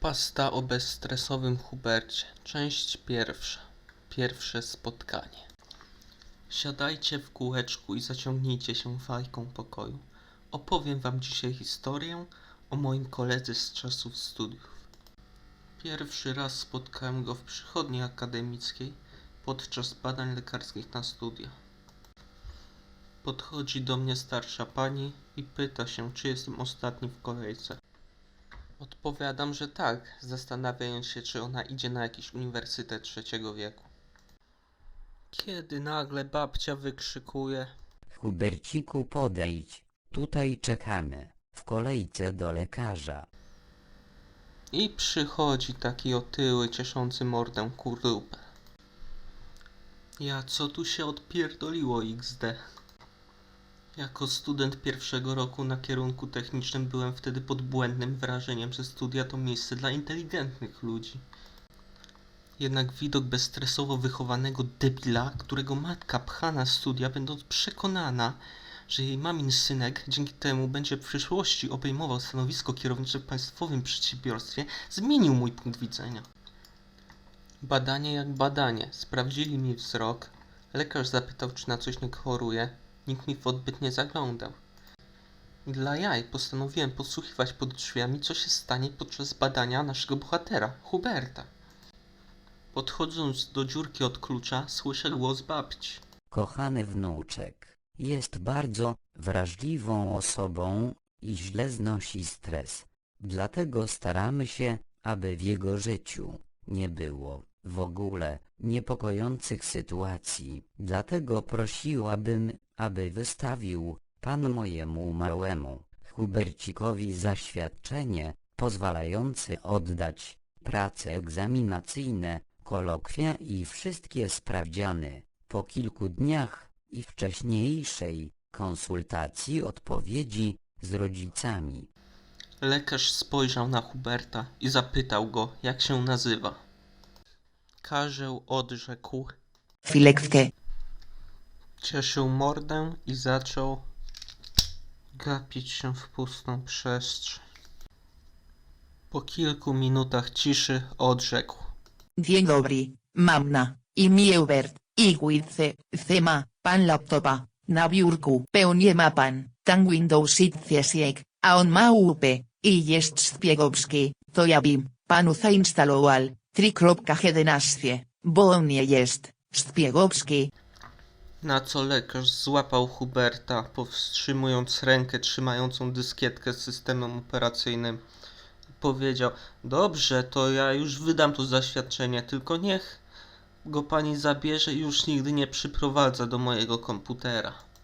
Pasta o bezstresowym Hubercie. Część pierwsza. Pierwsze spotkanie. Siadajcie w kółeczku i zaciągnijcie się fajką pokoju. Opowiem wam dzisiaj historię o moim koledze z czasów studiów. Pierwszy raz spotkałem go w przychodni akademickiej podczas badań lekarskich na studia. Podchodzi do mnie starsza pani i pyta się, czy jestem ostatni w kolejce. Odpowiadam, że tak, zastanawiając się, czy ona idzie na jakiś uniwersytet trzeciego wieku. Kiedy nagle babcia wykrzykuje: Huberciku podejdź, tutaj czekamy, w kolejce do lekarza. I przychodzi taki otyły, cieszący mordę kurduper. Ja co tu się odpierdoliło XD? Jako student pierwszego roku na kierunku technicznym byłem wtedy pod błędnym wrażeniem, że studia to miejsce dla inteligentnych ludzi. Jednak widok bezstresowo wychowanego debila, którego matka pcha na studia, będąc przekonana, że jej mamin synek dzięki temu będzie w przyszłości obejmował stanowisko kierownicze w państwowym przedsiębiorstwie, zmienił mój punkt widzenia. Badanie jak badanie. Sprawdzili mi wzrok. Lekarz zapytał, czy na coś nie choruję. Nikt mi w odbyt nie zaglądał. Dla jaj postanowiłem podsłuchiwać pod drzwiami, co się stanie podczas badania naszego bohatera, Huberta. Podchodząc do dziurki od klucza, słyszę głos babci. Kochany wnuczek, jest bardzo wrażliwą osobą i źle znosi stres. Dlatego staramy się, aby w jego życiu nie było w ogóle niepokojących sytuacji. Dlatego prosiłabym, aby wystawił pan mojemu małemu Hubercikowi zaświadczenie pozwalające oddać prace egzaminacyjne, kolokwia i wszystkie sprawdziany. Po kilku dniach i wcześniejszej konsultacji odpowiedzi z rodzicami. Lekarz spojrzał na Huberta i zapytał go, jak się nazywa. Karzeł odrzekł, Chwileczkę. cieszył mordę i zaczął gapić się w pustą przestrzeń. Po kilku minutach ciszy odrzekł. Dzień dobry, mamna, imię Hubert, i widzę, ma pan laptopa, na biurku, pełnie ma pan, tam Windows 10, a on ma UP, i jest szpiegowski, to ja bym, panu zainstalował, 3.11, bo on nie jest, szpiegowski, Na co lekarz złapał Huberta, powstrzymując rękę trzymającą dyskietkę z systemem operacyjnym. Powiedział: Dobrze, to ja już wydam to zaświadczenie, tylko niech go pani zabierze i już nigdy nie przyprowadza do mojego komputera.